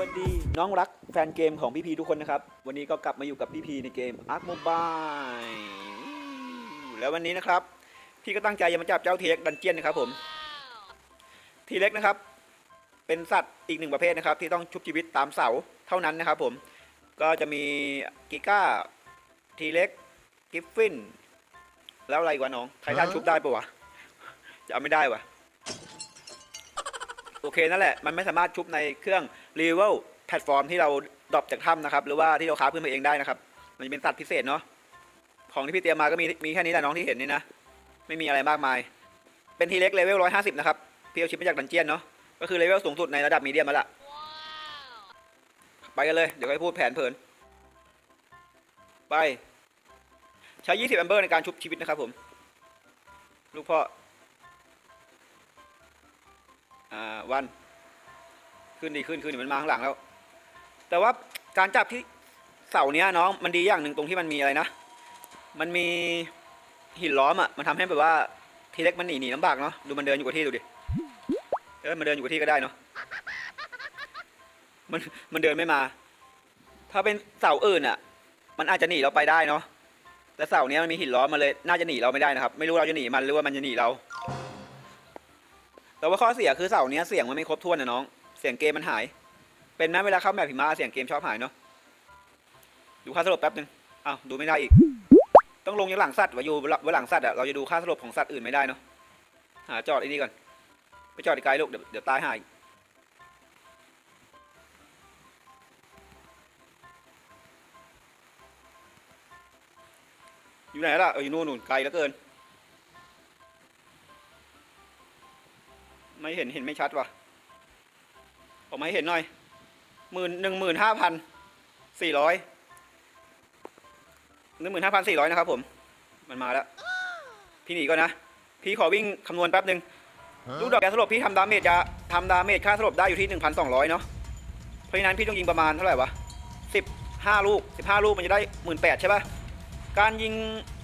วัสดีน้องรักแฟนเกมของพี่พีทุกคนนะครับ วันนี้ก็กลับมาอยู่กับพี่พีในเกม Ark Mobile แล้ววันนี้นะครับ พี่ก็ตั้งใจจะมาจับเจ้าทีเล็กดันเจียนนะครับผมทีเล็กนะครับ เป็นสัตว์อีกหนึ่งประเภทนะครับ ที่ต้องชุบชีวิตตามเสาเท่านั้นนะครับผมก็จะมีกิก้าทีเล็กกิฟฟินแล้วอะไรอีกวะน้องไททันชุบได้ปะวะจะเอาไม่ได้วะโอเคนั่นแหละมันไม่สามารถชุบในเครื่อง r e v e l แพลตฟอร์มที่เราดรอปจากถ้ำนะครับ หรือว่าที่เราค้าขึ้นมาเองได้นะครับ มันจะเป็นสัตว์พิเศษเนาะของที่พี่เตรียมมาก็มีมีแค่นี้แหละน้องที่เห็นนี่นะไม่มีอะไรมากมาย เป็นทีเล็กเลเวลร้อยห้าสิบนะครับพี่เอาชิปมาจากดันเจียนเนาะก็คือเลเวลสูงสุดในระดับมีเดียมมาละไปกันเลย เดี๋ยวให้พูดแผนเผิน ไป ใช้20แอมเบอร์ในการชุบชีวิตนะครับผม ลูกพ่อ อ่า วัน ขึ้นดีขึ้นขึ้นมันมาข้างหลังแล้ว แต่ว่าการจับที่เสาเนี้ยน้องมันดีอย่างหนึ่งตรงที่มันมีอะไรนะ มันมีหินล้อมอะมันทำให้แบบว่าทีเล็กมันหนีหนีลำบากเนาะดูมันเดินอยู่กับที่ดูดิเออมันเดินอยู่กับที่ก็ได้เนาะมันมันเดินไม่มา ถ้าเป็นเสาอื่นอะ มันอาจจะหนีเราไปได้เนาะแต่เสาเนี้ยมันมีหินล้อมมาเลย น่าจะหนีเราไม่ได้นะครับ ไม่รู้เราจะหนีมันหรือว่ามันจะหนีเรา แต่ว่าข้อเสียคือเสาเนี้ยเสียงมันไม่ครบถ้วนนะน้อง สียงเกมมันหาย เป็นไหมเวลาเข้าแมปหิมะเสียงเกมชอบหายเนาะดูค่าสลบแป๊บนึงอ้าวดูไม่ได้อีก ต้องลงยังหลังสัตว์วะอยู่บนหลังสัตว์อะเราจะดูค่าสลบของสัตว์อื่นไม่ได้เนาะหาจอดไอ้นี่ก่อนไปจอดไกลลูกเดี๋ยวเดี๋ยวตายหายอยู่ไหนล่ะเอออยู่นู่นนู่นไกลเหลือเกิน ไม่เห็นเห็นไม่ชัดว่ะ ออกมาให้เห็นหน่อยหมื่นหนึ่งหมื่นห้าพันสี่ร้อยหนึ่งหมื่นห้าพันสี่ร้อยนะครับผม มันมาแล้ว พี่หนีก่อนนะ พี่ขอวิ่งคำนวณแป๊บหนึ่งลูกดอกยาสลบพี่ทำดาเมจจะทำดาเมจค่าสลบได้อยู่ที่หนึ่งพันสองร้อยเนาะ เพราะฉะนั้นพี่ต้องยิงประมาณเท่าไหร่วะสิบห้าลูกสิบห้าลูกมันจะได้หมื่นแปดใช่ปะการยิง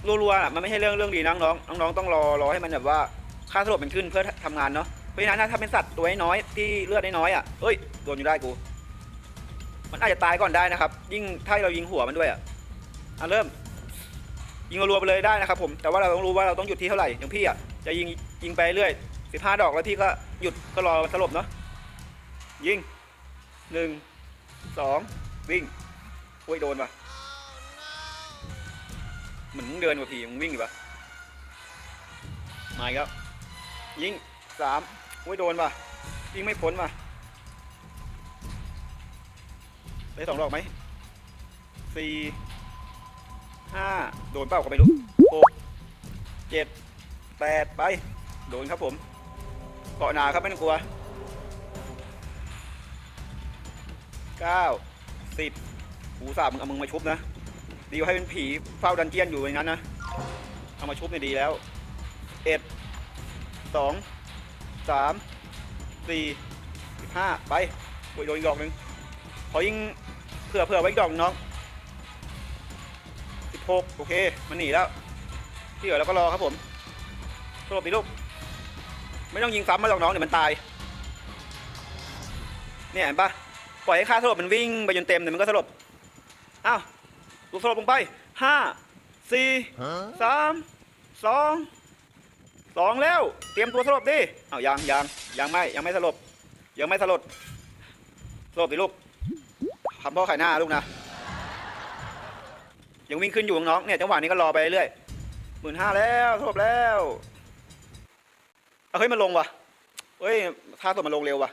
รัวๆน่ะมันไม่ใช่เรื่องเรื่องดีนะน้องๆน้องๆต้องรอรอให้มันแบบว่าค่าสลบมันขึ้นเพื่อทำงานเนาะ เพราะฉะนั้นถ้าเป็นสัตว์ตัวน้อยๆที่เลือดน้อยๆอะเอ้ยโดนอยู่ได้กู มันอาจจะตายก่อนได้นะครับ ยิ่งถ้าเรายิงหัวมันด้วยอะอะเริ่ม ยิงรัวๆไปเลยได้นะครับ ผมแต่ว่าเราต้องรู้ว่าเราต้องหยุดที่เท่าไหร่อย่างพี่อะจะยิงยิงไปเรื่อยสิบห้าดอกแล้วพี่ก็หยุดก็รอสลบเนาะยิงหนึ่งสองวิ่งโอ้ยโดนว่ะเหมือนมึงเดินกว่าพี่มึงวิ่งดีป่ะมาอีกแล้วยิงสาม อุ้ยโดนป่ะยิงไม่พ้นป่ะได้สองดอกไหมสี่ห้าโดนเปล่าก็ไม่รู้หกเจ็ดแปดไป โดนครับผม เกาะหนาครับไม่ต้องกลัวเก้าสิบหูสามมึงเอามึงมาชุบนะ ดีว่าให้เป็นผีเฝ้าดันเจียนอยู่อย่างนั้นนะ เอามาชุบเนี่ยดีแล้วเอ็ดสอง สามสี่สิบห้าไปโอ้ยโดนอีกดอกหนึ่งขอยิงเผื่อเผื่อไว้อีกดอกหนึ่งน้องสิบหกโอเค มันหนีแล้ว ที่เหลือเราก็รอครับผมสลบดีลูก ไม่ต้องยิงซ้ำมาหรอกน้องเดี๋ยวมันตาย เนี่ยเห็นปะปล่อยให้ค่าสลบมันวิ่งไปจนเต็มเดี๋ยวมันก็สลบ อ้าวลูกสลบลงไปห้าสี่สามสอง สองแล้ว เตรียมตัวสลบดิเอายังยังยังไม่ยังไม่สลบ ยังไม่สลดสลบดิลูกทำพ่อไข่หน้าลูกนะ ยังวิ่งขึ้นอยู่น้องเนี่ยจังหวะนี้ก็รอไปเรื่อยหมื่นห้าแล้วสลบแล้วเฮ้ยมันลงว่ะเฮ้ยท่าสดมันลงเร็วว่ะ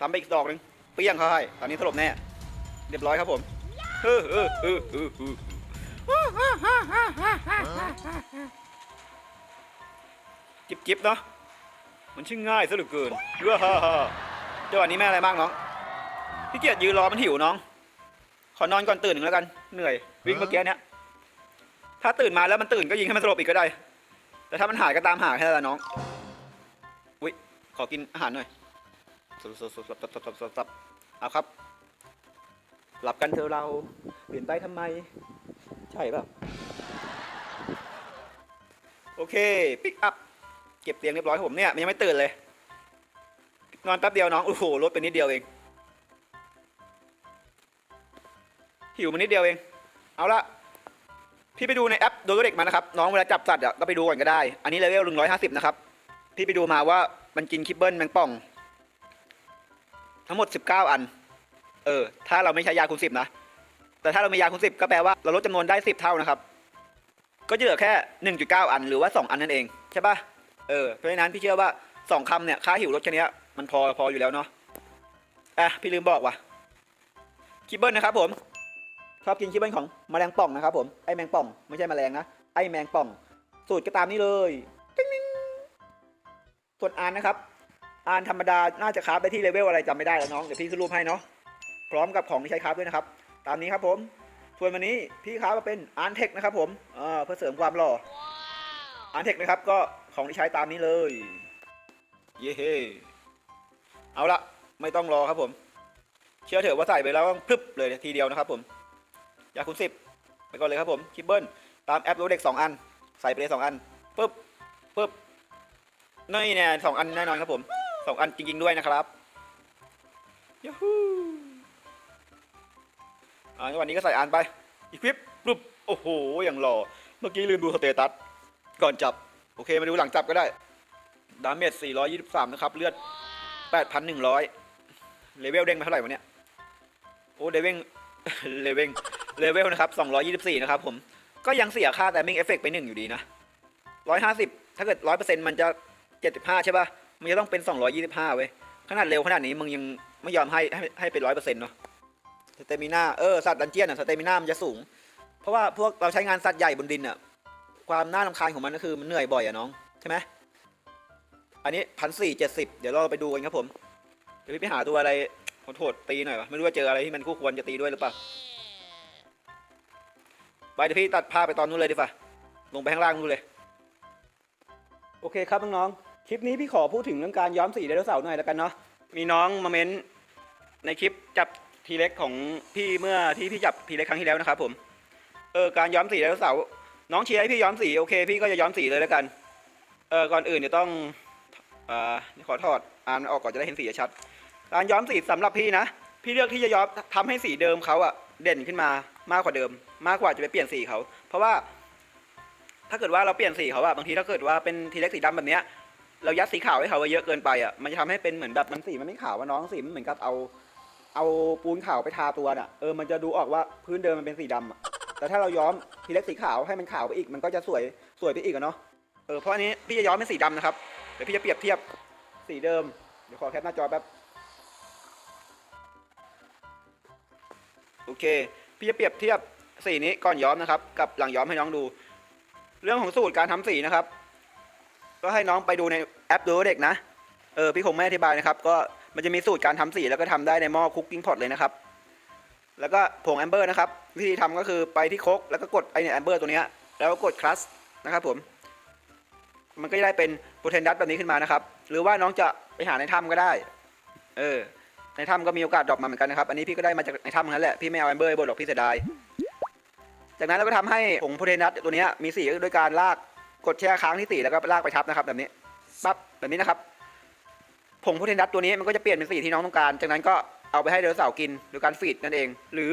ทำไปอีกดอกหนึ่งเปี้ยงเขาให้ตอนนี้สลบแน่เรียบร้อยครับผมเออเออเออเออ จิบจิบเนาะมันชื่อง่ายซะเหลือเกินเว้าจังหวะนี้แม่อะไรมากน้องพี่เกียรติยืนรอมันหิวน้อง ขอนอนก่อนตื่นหนึ่งแล้วกัน เหนื่อย วิ่งเมื่อกี้เนี้ยถ้าตื่นมาแล้วมันตื่นก็ยิงให้มันสลบอีกก็ได้ แต่ถ้ามันหายก็ตามหาแค่ละน้อง อุ้ยขอกินอาหารหน่อยสับสับเอาครับ หลับกันเธอเราเปลี่ยนไปทำไม ใช่ป่ะ โอเค ปิกอัพ เก็บเตียงเรียบร้อยครับผมเนี่ยมันยังไม่ตื่นเลย นอนแป๊บเดียวน้องโอ้โหลดไปนิดเดียวเอง หิวมานิดเดียวเอง เอาละพี่ไปดูในแอปโดโดเด็กมานะครับ น้องเวลาจับสัตว์ก็ไปดูก่อนก็ได้ อันนี้เลเวลหนึ่งร้อยห้าสิบนะครับพี่ไปดูมาว่ามันกินคิปเบิลแมงป่อง ทั้งหมดสิบเก้าอัน เออ ถ้าเราไม่ใช้ยาคูณสิบนะแต่ถ้าเรามียาคูณสิบก็แปลว่าเราลดจำนวนได้สิบเท่านะครับ ก็จะเหลือแค่หนึ่งจุดเก้าอันหรือว่าสองอันนั่นเองใช่ปะ เออเพราะฉะนั้นพี่เชื่อว่าสองคำเนี่ยค่าหิวลดแค่นี้มันพอพออยู่แล้วเนาะอะพี่ลืมบอกว่ะคิปเบิลนะครับผมชอบกินคิปเบิลของแมลงป่องนะครับผมไอแมงป่องไม่ใช่แมลงนะไอแมงป่อง สูตรก็ตามนี้เลยติ๊งติ๊งส่วนอ่านนะครับอ่านธรรมดาน่าจะคราฟได้ที่เลเวลอะไรจำไม่ได้แล้วน้องเดี๋ยวพี่ขึ้นรูปให้เนาะพร้อมกับของที่ใช้คราฟด้วยนะครับ ตามนี้ครับผมส่วนวันนี้พี่คราฟมาเป็นอาร์เทคนะครับผมเอ่าเพื่อเสริมความหล่ออาร์เทคนะครับก็ ของที่ใช้ตามนี้เลย เย้เฮ้เอาละไม่ต้องรอครับผม เชื่อเถอะว่าใส่ไปแล้วต้องพรึบเลยทีเดียวนะครับผมยาคุณสิบไปก่อนเลยครับผมคิปเบิลตามแอปโรเด็กสองอัน ใส่ไปเลยสองอันปึ๊บปึ๊บนี่เนี่ยสองอันแน่นอนครับผมสองอันจริง ๆ ด้วยนะครับยูฮูอ่าวันนี้ก็ใส่อันไปอีควิปปึ๊บโอ้โหอย่างหล่อเมื่อกี้ลืมดูสเตตัสก่อนจับ โอเคมาดูหลังจับก็ได้ ดาเมจ 423 นะครับ เลือด 8,100 เลเวลเด้งมาเท่าไหร่วะเนี่ย โอ้เลเวลเลเวลเลเวลนะครับ 224 นะครับผม ก็ยังเสียค่าแต่มิงเอฟเฟกไปหนึ่งอยู่ดีนะ 150 ถ้าเกิด 100%มันจะ 75 ใช่ป่ะ มันจะต้องเป็น 225 เว้ย ขนาดเร็วขนาดนี้มึงยังไม่ยอมให้ให้ให้เป็น 100%เนาะสเตมิน่า เออ สัตว์ดันเจียนอะสเตมิน่ามันจะสูง เพราะว่าพวกเราใช้งานสัตว์ใหญ่บนดินอะ ความน่ารำคาญของมันก็คือมันเหนื่อยบ่อยอะน้องใช่ไหมอันนี้พันสี่เจ็ดสิบเดี๋ยวเราไปดูกันครับผม เดี๋ยวพี่ไปหาตัวอะไรขอโทษตีหน่อยวะไม่รู้ว่าเจออะไรที่มันคู่ควรจะตีด้วยหรือเปล่าไปเดี๋ยวพี่ตัดภาพไปตอนนู้นเลยดีกว่าลงไปข้างล่างนู้นเลย โอเคครับน้องๆคลิปนี้พี่ขอพูดถึงเรื่องการย้อมสีไดโนเสาร์หน่อยแล้วกันเนาะมีน้องมาเม้นในคลิปจับทีเล็กของพี่เมื่อที่พี่จับทีเล็กครั้งที่แล้วนะครับผมเออการย้อมสีไดโนเสาร์ น้องเชียร์ให้พี่ย้อมสีโอเค พี่ก็จะย้อมสีเลยแล้วกันเออก่อนอื่นเดี๋ยวต้องอ่าขอถอดอ่านออกก่อนจะได้เห็นสีชัดการย้อมสีสำหรับพี่นะพี่เลือกที่จะย้อมทำให้สีเดิมเขาอะเด่นขึ้นมามากกว่าเดิม มากกว่าจะไปเปลี่ยนสีเขาเพราะว่า ถ้าเกิดว่าเราเปลี่ยนสีเขาอะบางทีถ้าเกิดว่าเป็นทีเล็กสีดำแบบเนี้ยเรายัดสีขาวให้เขาไว้เยอะเกินไปอะมันจะทำให้เป็นเหมือนแบบมันสีมันไม่ขาวว่าน้องสีมันเหมือนกับเอา เอาปูนขาวไปทาตัวน่ะ เออ มันจะดูออกว่าพื้นเดิมมันเป็นสีดำอะ แต่ถ้าเราย้อมทีเล็กสีขาวให้มันขาวไปอีก มันก็จะสวยสวยไปอีกอะเนาะเออเพราะอันนี้พี่จะย้อมเป็นสีดำนะครับเดี๋ยวพี่จะเปรียบเทียบสีเดิมเดี๋ยวขอแคปหน้าจอแป๊บโอเค พี่จะเปรียบเทียบสีนี้ก่อนย้อมนะครับ กับหลังย้อมให้น้องดู เรื่องของสูตรการทำสีนะครับ ก็ให้น้องไปดูในแอปดูเด็กนะเออพี่คงไม่อธิบายนะครับ ก็มันจะมีสูตรการทำสีแล้วก็ทำได้ในหม้อคุกกิ้งพอตเลยนะครับ แล้วก็ผงแอมเบอร์นะครับ วิธีทำก็คือไปที่โคกแล้วก็กดไอเนี่ยแอมเบอร์ตัวนี้แล้วก็กดคลัสนะครับผม มันก็จะได้เป็นโปรเทนดัสแบบนี้ขึ้นมานะครับ หรือว่าน้องจะไปหาในถ้ำก็ได้ เออ ในถ้ำก็มีโอกาสดรอปมาเหมือนกันนะครับ อันนี้พี่ก็ได้มาจากในถ้ำนั่นแหละ พี่ไม่เอาแอมเบอร์บนหรอกพี่เสียดาย จากนั้นเราก็ทำให้ผงโปรเทนดัสตัวนี้มีสีโดยการลากกดแช่ค้างที่สีแล้วก็ลากไปทับนะครับ แบบนี้ปั๊บแบบนี้นะครับ ผงโปรเทนดัสตัวนี้มันก็จะเปลี่ยนเป็นสีที่น้องต้องการ จากนั้นก็ เอาไปให้เดลเสาร์กินโดยการฟีดนั่นเอง หรือ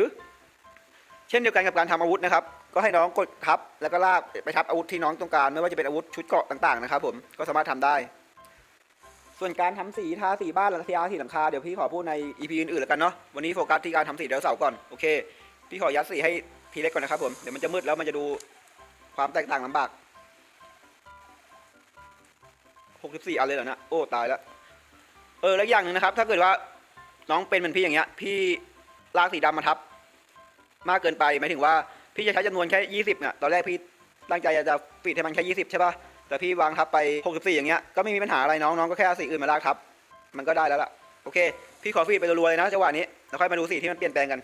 เช่นเดียวกันกับการทำอาวุธนะครับ ก็ให้น้องกดทับแล้วก็ลากไปทับอาวุธที่น้องต้องการ ไม่ว่าจะเป็นอาวุธชุดเกราะต่างๆนะครับผมก็สามารถทำได้ ส่วนการทำสีทาสีบ้านหรือทาสีหลังคาเดี๋ยวพี่ขอพูดใน EP อื่นๆแล้วกันเนาะวันนี้โฟกัสที่การทำสีเดลเสาร์ก่อนโอเค พี่ขอยัดสีให้ทีเล็กก่อนนะครับผมเดี๋ยวมันจะมืดแล้วมันจะดูความแตกต่างลำบาก64อันเลยเหรอนะโอ้ตายแล้วเออแล้วอย่างหนึ่งนะครับ ถ้าเกิดว่า น้องเป็นเหมือนพี่อย่างเงี้ย พี่ลากสีดำมาทับ มากเกินไปหมายถึงว่าพี่จะใช้จำนวนแค่ 20เนี่ยตอนแรกพี่ตั้งใจจะปิดให้มันแค่20ใช่ป่ะแต่พี่วางทับไป 64 อย่างเงี้ยก็ไม่มีปัญหาอะไรน้องน้องก็แค่สีอื่นมาลากทับ มันก็ได้แล้วล่ะโอเค พี่ขอฟีดไปรัวๆเลยนะจังหวะนี้แล้วค่อยมาดูสีที่มันเปลี่ยนแปลงกัน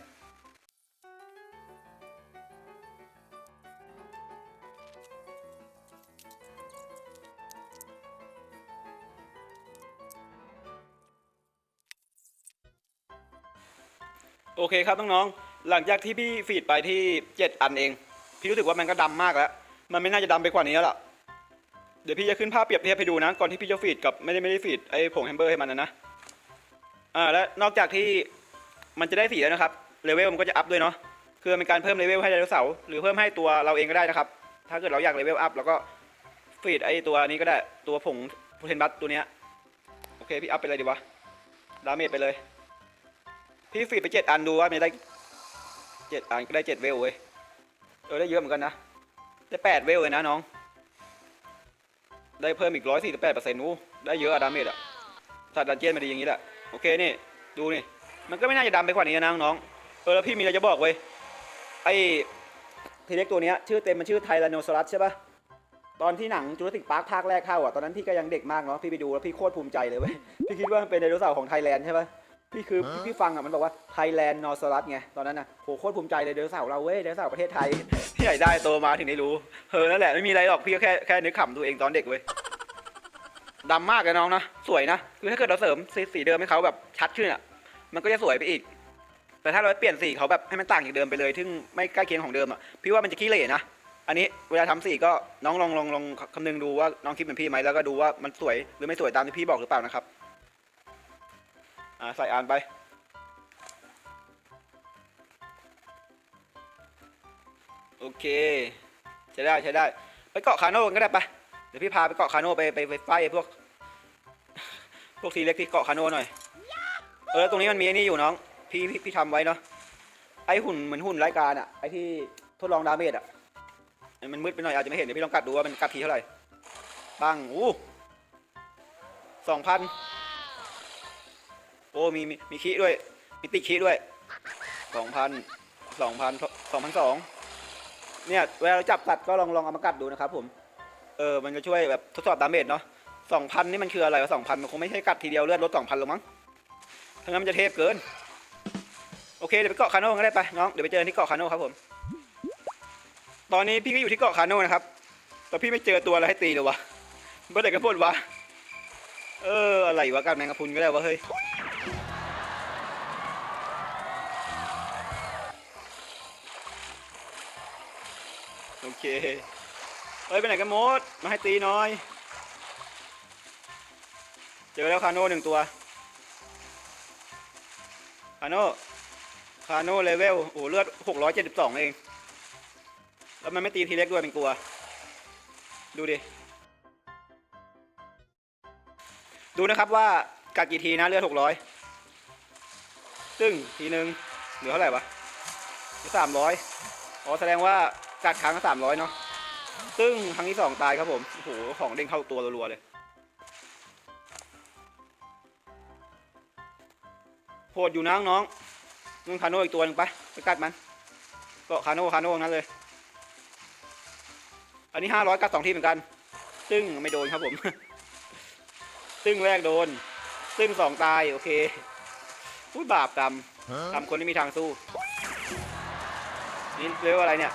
โอเคครับน้องๆหลังจากที่พี่ฟีดไปที่ 7 อันเอง พี่รู้สึกว่ามันก็ดำมากแล้ว มันไม่น่าจะดำไปกว่านี้แล้วล่ะ เดี๋ยวพี่จะขึ้นภาพเปรียบเทียบให้ดูนะ ก่อนที่พี่จะฟีดกับไม่ได้ไม่ได้ฟีดไอ้ผงแฮมเบอร์ให้มันนะนะอ่าและนอกจากที่มันจะได้สีแล้วนะครับเลเวลมันก็จะอัพด้วยเนาะคือเป็นการเพิ่มเลเวลให้ไดโนเสาร์หรือเพิ่มให้ตัวเราเองก็ได้นะครับ ถ้าเกิดเราอยากเลเวลอัพแล้วก็ฟีดไอตัวนี้ก็ได้ตัวผงโพเทนบัตตัวเนี้ยโอเคพี่อัพไปเลยดีวะดาเมจไปเลย พี่ฟีดไปเจ็ดอันดูว่ามันได้เจ็ดอันก็ได้เจ็ดเวลเว้ยเออได้เยอะเหมือนกันนะ ได้แปดเวลเลยนะน้อง ได้เพิ่มอีกร้อยสี่สิบแปดเปอร์เซ็นต์นู้ได้เยอะอะดาเมจอะถ้าดันเจียนมาดีอย่างนี้แหละโอเคนี่ดูนี่มันก็ไม่น่าจะดำไปกว่านี้นะน้องเออแล้วพี่มีอะไรจะบอกเว้ยไอ้ทีเล็กตัวเนี้ยชื่อเต็มมันชื่อไทแรนโนซอรัสใช่ปะตอนที่หนังจูราสสิกพาร์คภาคแรกเข้าอะตอนนั้นพี่ก็ยังเด็กมากเนาะพี่ไปดูแล้วพี่โคตรภูมิใจเลยเว้ยพี่คิดว่ามันเป็นไดโนเสาร์ของไทยแลนด์ใช่ปะ พี่คือพี่พี่ฟังอะมันบอกว่าไทแลนด์นอซอรัสไงตอนนั้นน่ะโหโคตรภูมิใจเลยไดโนเสาร์เราเว้ยไดโนเสาร์ประเทศไทยที่ไหนได้โตมาถึงได้รู้เออนั่นแหละไม่มีอะไรหรอกพี่ก็แค่แค่นึกขำตัวเองตอนเด็กเว้ยดำมากเลยน้องนะสวยนะคือถ้าเกิดเราเสริมสีสีเดิมให้เขาแบบชัดขึ้นอะ มันก็จะสวยไปอีก แต่ถ้าเราเปลี่ยนสีเขาแบบให้มันต่างจากเดิมไปเลยซึ่งไม่ใกล้เคียงของเดิมอะพี่ว่ามันจะขี้เหร่นะอันนี้เวลาทำสีก็น้องลองลองลองคำนึงดูว่าน้องคิดเหมือนพี่ไหมแล้วก็ดูว่ามันสวยหรือไม่สวยตามที่พี่บอกหรือเปล่านะครับ อ่าใส่อ่านไป โอเค ใช้ได้ใช้ได้ ไปเกาะคาโน่กันก็ได้ปะเดี๋ยวพี่พาไปเกาะคาโน่ไปไปไปไฟไอ้พวก พวกทีเล็กที่เกาะคาโน่หน่อย เออตรงนี้มันมีไอ้นี่อยู่น้อง พี่พี่พี่ทำไว้เนาะ ไอหุ่นเหมือนหุ่นรายการอะไอที่ทดลองดาเมจอะมันมืดไปหน่อยอาจจะไม่เห็นเดี๋ยวพี่ลองกัดดูว่ามันกัดทีเท่าไหร่ปังอู้สองพันโอ้มีมีมีคีด้วย มีติคีด้วยสองพันสองพันสองพันสองเนี่ยเวลาเราจับสัตว์ก็ลองลองเอามากัดดูนะครับผม เออมันจะช่วยแบบทดสอบดาเมจเนาะสองพันนี่มันคืออะไรวะสองพันมันคงไม่ใช่กัดทีเดียวเลือดลดสองพันหรอกมั้งถ้างั้นมันจะเทพเกิน โอเคเดี๋ยวไปเกาะคาโน่กันได้ไปน้องเดี๋ยวไปเจอนที่เกาะคาโน่ครับผม ตอนนี้พี่ก็อยู่ที่เกาะคาโน่นะครับแต่พี่ไม่เจอตัวอะไรให้ตีเลยวะเมื่อไหร่กันพูดวะเอออะไรวะการแมงกะพรุนก็ได้วะเฮ้ย เค เฮ้ยไปไหนกันหมด มาให้ตีหน่อย เจอแล้วคาโน่หนึ่งตัว คาโน่ คาโน่เลเวล โอ้เลือดหกร้อยเจ็ดสิบสองเอง แล้วมันไม่ตีทีเล็กด้วยเป็นกลัว ดูดิ ดูนะครับว่ากัดกี่ทีนะเลือดหกร้อยซึ่งทีหนึ่งเหลือเท่าไหร่วะสามร้อยอ๋อแสดงว่า กัดครั้งละสามร้อยเนาะซึ่งครั้งที่สองตายครับผมโอ้โหของเด้งเข้าตัวรัวๆเลยโหดอยู่นะน้องนุ่งคาโน่อีกตัวหนึงไปไปกัดมันก็คาโน่คาโน่งั้นเลย อันนี้ห้าร้อยกัดสองทีเหมือนกัน ซึ่งไม่โดนครับผม ซึ่งแรกโดน ซึ่งสองตายโอเคอุ้ยบาปกรรมกรรมคนที่มีทางสู้นี่เลเวลอะไรเนี่ย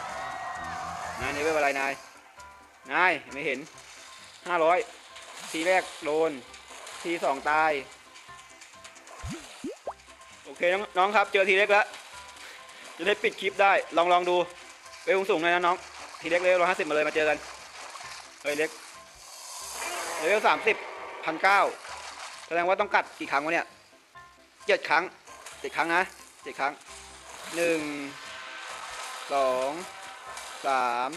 นายเลเวลอะไรนาย นายไม่เห็นห้าร้อยทีแรกโดน ทีสองตาย โอเคน้องน้องครับ เจอทีเล็กแล้ว จะได้ปิดคลิปได้ ลองลองดูเวลสูงเลยนะน้อง ทีเล็กเลเวลร้อยห้าสิบมาเลยมาเจอกัน เฮ้ยเล็ก เลเวลสามสิบพันเก้าแสดงว่าต้องกัดกี่ครั้งวะเนี่ยเจ็ดครั้งเจ็ดครั้งนะเจ็ดครั้งหนึ่งสอง สาม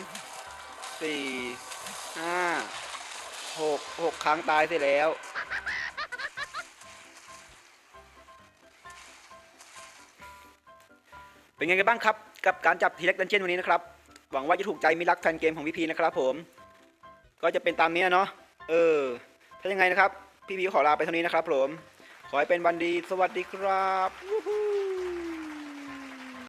สี่ห้าหกหกครั้งตายเสร็จแล้ว เป็นไงกันบ้างครับ กับการจับทีเล็กดันเจียนวันนี้นะครับ หวังว่าจะถูกใจมิตรรักแฟนเกมของพี่พีนะครับผม ก็จะเป็นตามนี้เนาะเออ ถ้ายังไงนะครับ พี่พีขอลาไปเท่านี้นะครับผม ขอให้เป็นวันดีสวัสดีครับ